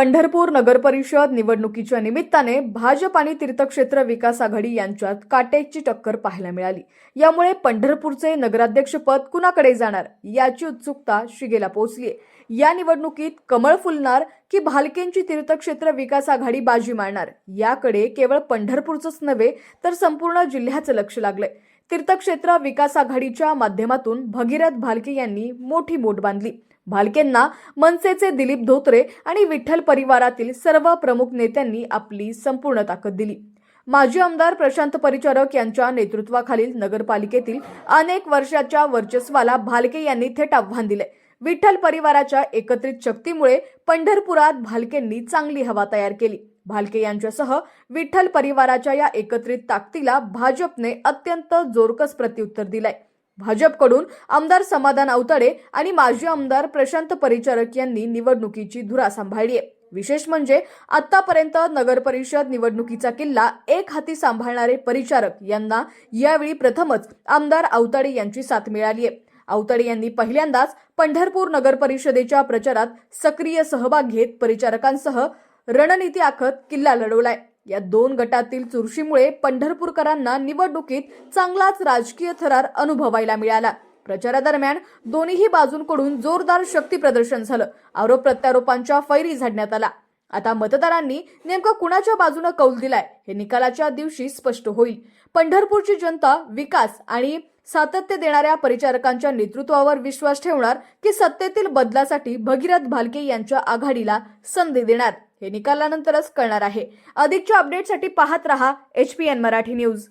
पंढरपूर नगरपरिषद निवडणुकीच्या निमित्ताने भाजप आणि तीर्थक्षेत्र विकास आघाडी यांच्यात काटेची टक्कर पाहायला मिळाली. यामुळे पंढरपूरचे नगराध्यक्षपद कुणाकडे जाणार याची उत्सुकता शिगेला पोहोचली या निवडणुकीत कमळ फुलणार की भालकेंची तीर्थक्षेत्र विकास आघाडी बाजी मारणार याकडे केवळ पंढरपूरचंच नव्हे तर संपूर्ण जिल्ह्याचं लक्ष लागलंय. तीर्थक्षेत्र विकास आघाडीच्या माध्यमातून भगीरथ भालके यांनी मोठी मोठ बांधली. भालकेंना मनसेचे दिलीप धोत्रे आणि विठ्ठल परिवारातील सर्व प्रमुख नेत्यांनी आपली संपूर्ण ताकद दिली. माजी आमदार प्रशांत परिचारक यांच्या नेतृत्वाखालील नगरपालिकेतील अनेक वर्षाच्या वर्चस्वाला भालके यांनी थेट आव्हान दिले. विठ्ठल परिवाराच्या एकत्रित शक्तीमुळे पंढरपुरात भालकेंनी चांगली हवा तयार केली. भालके यांच्यासह विठ्ठल परिवाराच्या या एकत्रित ताकदीला भाजपने अत्यंत जोरकस प्रत्युत्तर दिलंय. भाजपकडून आमदार समाधान अवतडे आणि माजी आमदार प्रशांत परिचारक यांनी निवडणुकीची धुरा सांभाळली आहे. विशेष म्हणजे आतापर्यंत नगर परिषद निवडणुकीचा किल्ला एक हाती सांभाळणारे परिचारक यांना यावेळी प्रथमच आमदार आवताडे यांची साथ मिळाली आहे. आवताडे यांनी पहिल्यांदाच पंढरपूर नगर परिषदेच्या प्रचारात सक्रिय सहभाग घेत परिचारकांसह रणनीती आखत किल्ला लढवलाय. या दोन गटातील चुरशीमुळे पंढरपूरकरांना निवडणुकीत चांगलाच राजकीय थरार अनुभवायला मिळाला. प्रचारादरम्यान दोन्हीही बाजूंकडून जोरदार शक्ती प्रदर्शन झालं. आरोप प्रत्यारोपांच्या फैरी झाडण्यात आला. आता मतदारांनी नेमकं कुणाच्या बाजूनं कौल दिलाय हे निकालाच्या दिवशी स्पष्ट होईल. पंढरपूरची जनता विकास आणि सातत्य देणाऱ्या परिचारकांच्या नेतृत्वावर विश्वास ठेवणार की सत्तेतील बदलासाठी भगीरथ भालके यांच्या आघाडीला संधी देणार? हे निकालानंतरच कळणार आहे. अधिकच्या अपडेटसाठी पाहत रहा H P N Marathi news